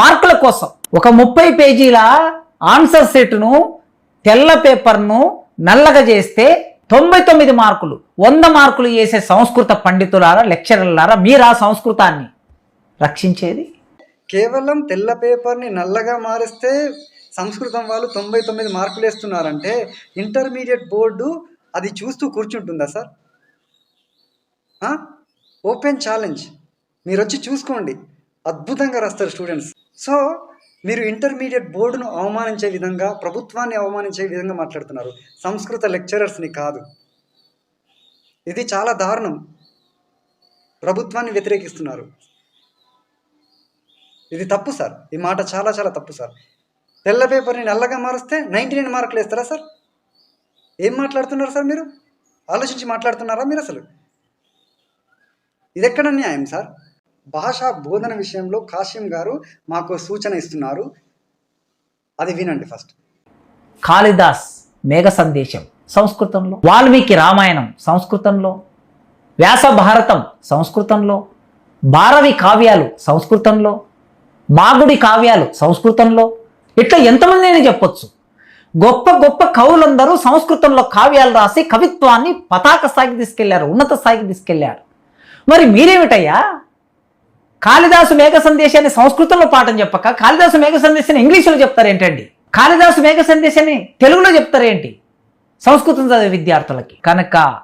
మార్కుల కోసం. ఒక ముప్పై పేజీల ఆన్సర్ సెట్ను తెల్ల పేపర్ను నల్లగా చేస్తే తొంభై తొమ్మిది మార్కులు వంద మార్కులు వేసే సంస్కృత పండితులారా లెక్చరర్లారా మీరా సంస్కృతాన్ని రక్షించేది? కేవలం తెల్ల పేపర్ని నల్లగా మారిస్తే సంస్కృతం వాళ్ళు తొంభై తొమ్మిది మార్కులు వేస్తున్నారంటే ఇంటర్మీడియట్ బోర్డు అది చూస్తూ కూర్చుంటుందా సార్? Open challenge. మీరు వచ్చి చూసుకోండి. అద్భుతంగా రాస్తారు స్టూడెంట్స్ సో మీరు ఇంటర్మీడియట్ బోర్డును అవమానించే విధంగా ప్రభుత్వాన్ని అవమానించే విధంగా మాట్లాడుతున్నారు. సంస్కృత లెక్చరర్స్ని కాదు. ఇది చాలా దారుణం. ప్రభుత్వాన్ని వ్యతిరేకిస్తున్నారు. ఇది తప్పు సార్. ఈ మాట చాలా చాలా తప్పు సార్. తెల్ల పేపర్ని నల్లగా మారుస్తే నైంటీ నైన్ మార్కులు వేస్తారా సార్? ఏం మాట్లాడుతున్నారు సార్ మీరు? ఆలోచించి మాట్లాడుతున్నారా మీరు అసలు? ఇది ఎక్కడ న్యాయం సార్? భాషా బోధన విషయంలో కాశ్యం గారు మాకు సూచన ఇస్తున్నారు. అది వినండి ఫస్ట్. కాళిదాస్ మేఘ సందేశం సంస్కృతంలో వాల్మీకి రామాయణం సంస్కృతంలో వ్యాస భారతం సంస్కృతంలో భారవి కావ్యాలు సంస్కృతంలో మాగుడి కావ్యాలు సంస్కృతంలో. ఇట్లా ఎంతమంది అయినా చెప్పొచ్చు. గొప్ప గొప్ప కవులందరూ సంస్కృతంలో కావ్యాలు రాసి కవిత్వాన్ని పతాక స్థాయికి తీసుకెళ్ళారు ఉన్నత స్థాయికి తీసుకెళ్ళారు. మరి మీరేమిటయ్యా? కాళిదాసు మేఘ సందేశాన్ని సంస్కృతంలో పాఠం చెప్పక కాళిదాసు మేఘ సందేశాన్ని ఇంగ్లీషులో చెప్తారేంటండి? కాళిదాసు మేఘ సందేశాన్ని తెలుగులో చెప్తారేంటి? సంస్కృతం చదివే విద్యార్థులకి. కనుక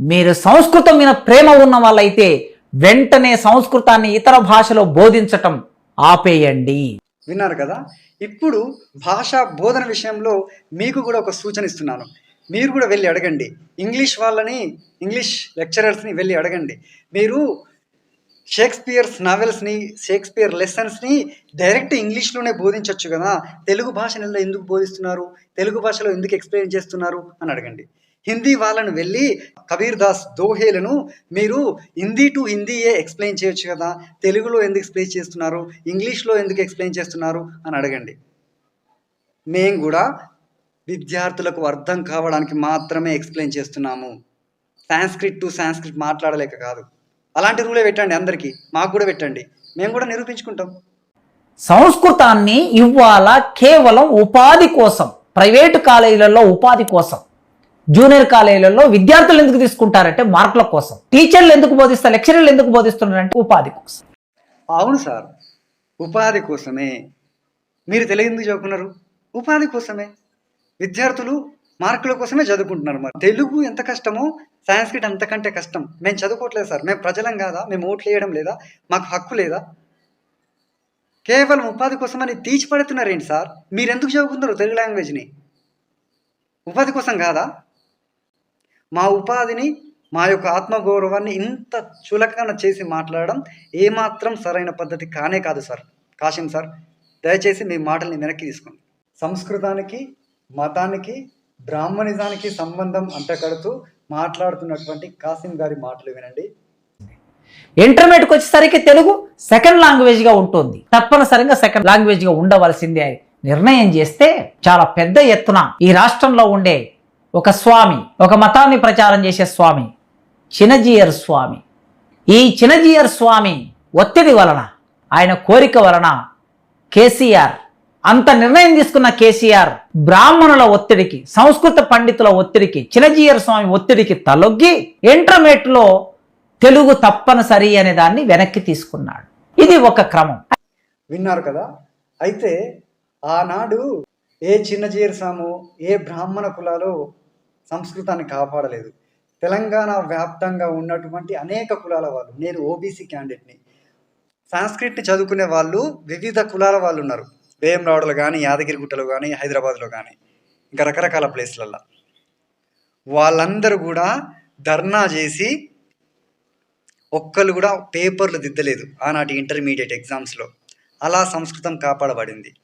మీరు సంస్కృతం మీద ప్రేమ ఉన్న వాళ్ళైతే వెంటనే సంస్కృతాన్ని ఇతర భాషలో బోధించటం ఆపేయండి. విన్నారు కదా? ఇప్పుడు భాషా బోధన విషయంలో మీకు కూడా ఒక సూచన ఇస్తున్నాను. మీరు కూడా వెళ్ళి అడగండి. ఇంగ్లీష్ వాళ్ళని ఇంగ్లీష్ లెక్చరర్స్ని వెళ్ళి అడగండి. మీరు షేక్స్పియర్స్ నావెల్స్ని షేక్స్పియర్ లెసన్స్ని డైరెక్ట్ ఇంగ్లీష్లోనే బోధించవచ్చు కదా. తెలుగు భాషలో ఎందుకు బోధిస్తున్నారు? తెలుగు భాషలో ఎందుకు ఎక్స్ప్లెయిన్ చేస్తున్నారు? అని అడగండి. హిందీ వాళ్ళను వెళ్ళి కబీర్ దాస్ దోహేలను మీరు హిందీ టు హిందీయే ఎక్స్ప్లెయిన్ చేయొచ్చు కదా. తెలుగులో ఎందుకు ఎక్స్ప్లెయిన్ చేస్తున్నారు? ఇంగ్లీష్లో ఎందుకు ఎక్స్ప్లెయిన్ చేస్తున్నారు? అని అడగండి. మేము కూడా విద్యార్థులకు అర్థం కావడానికి మాత్రమే ఎక్స్ప్లెయిన్ చేస్తున్నాము. సాంస్క్రిట్ టు సాంస్క్రిట్ మాట్లాడలేక కాదు. అలాంటి రూలే పెట్టండి అందరికీ మాకు కూడా పెట్టండి. మేము కూడా నిరూపించుకుంటాం. సంస్కృతాన్ని ఇవాళ కేవలం ఉపాధి కోసం ప్రైవేటు కాలేజీలలో ఉపాధి కోసం జూనియర్ కాలేజీలలో విద్యార్థులు ఎందుకు తీసుకుంటారంటే మార్కుల కోసం టీచర్లు ఎందుకు బోధిస్తారు లెక్చరర్లు ఎందుకు బోధిస్తున్నారంటే ఉపాధి కోసం. అవును సార్ ఉపాధి కోసమే. మీరు తెలుగు ఎందుకు చదువుకున్నారు ఉపాధి కోసమే. విద్యార్థులు మార్కుల కోసమే చదువుకుంటున్నారు మరి. తెలుగు ఎంత కష్టమో సాంస్క్రిట్ అంతకంటే కష్టం. మేము చదువుకోవట్లేదు సార్. మేము ప్రజలం కాదా? మేము ఓట్లు వేయడం లేదా? మాకు హక్కు లేదా? కేవలం ఉపాధి కోసమని తీర్చిపడుతున్నారేంటి సార్? మీరు ఎందుకు తెలుగు లాంగ్వేజ్ని? ఉపాధి కోసం కాదా? మా ఉపాధిని మా యొక్క ఆత్మగౌరవాన్ని ఇంత చులకన చేసి మాట్లాడడం ఏమాత్రం సరైన పద్ధతి కానే కాదు సార్. కాశం సార్ దయచేసి మీ మాటల్ని వెనక్కి తీసుకోండి. సంస్కృతానికి మతానికి బ్రాహ్మణిజానికి సంబంధం అంటకడుతూ మాట్లాడుతున్నటువంటి కాసిం గారి మాటలు వినండి. ఇంటర్మీడియట్కి వచ్చేసరికి తెలుగు సెకండ్ లాంగ్వేజ్గా ఉంటుంది. తప్పనిసరిగా సెకండ్ లాంగ్వేజ్గా ఉండవలసిందే. అని నిర్ణయం చేస్తే చాలా పెద్ద ఎత్తున ఈ రాష్ట్రంలో ఉండే ఒక స్వామి ఒక మతాన్ని ప్రచారం చేసే స్వామి చినజీయర్ స్వామి. ఈ చినజీయర్ స్వామి ఒత్తిడి వలన ఆయన కోరిక వలన కేసీఆర్ అంత నిర్ణయం తీసుకున్న కేసీఆర్ బ్రాహ్మణుల ఒత్తిడికి సంస్కృత పండితుల ఒత్తిడికి చినజీయర్ స్వామి ఒత్తిడికి తలొగ్గి ఇంటర్మీడియట్లో తెలుగు తప్పనిసరి అనే దాన్ని వెనక్కి తీసుకున్నాడు. ఇది ఒక క్రమం. విన్నారు కదా? అయితే ఆనాడు ఏ చిన్నజీర సాము ఏ బ్రాహ్మణ కులాలు సంస్కృతాన్ని కాపాడలేదు. తెలంగాణ వ్యాప్తంగా ఉన్నటువంటి అనేక కులాల వాళ్ళు నేను ఓబీసీ క్యాండిడేట్ని. సాంస్క్రిట్ చదువుకునే వాళ్ళు వివిధ కులాల వాళ్ళు ఉన్నారు. వేయంరావుడలో కానీ యాదగిరిగుట్టలో కానీ హైదరాబాద్లో కానీ ఇంకా రకరకాల ప్లేస్లల్లో. వాళ్ళందరూ కూడా ధర్నా చేసి ఒక్కరు కూడా పేపర్లు దిద్దలేదు. ఆనాటి ఇంటర్మీడియట్ ఎగ్జామ్స్లో. అలా సంస్కృతం కాపాడబడింది.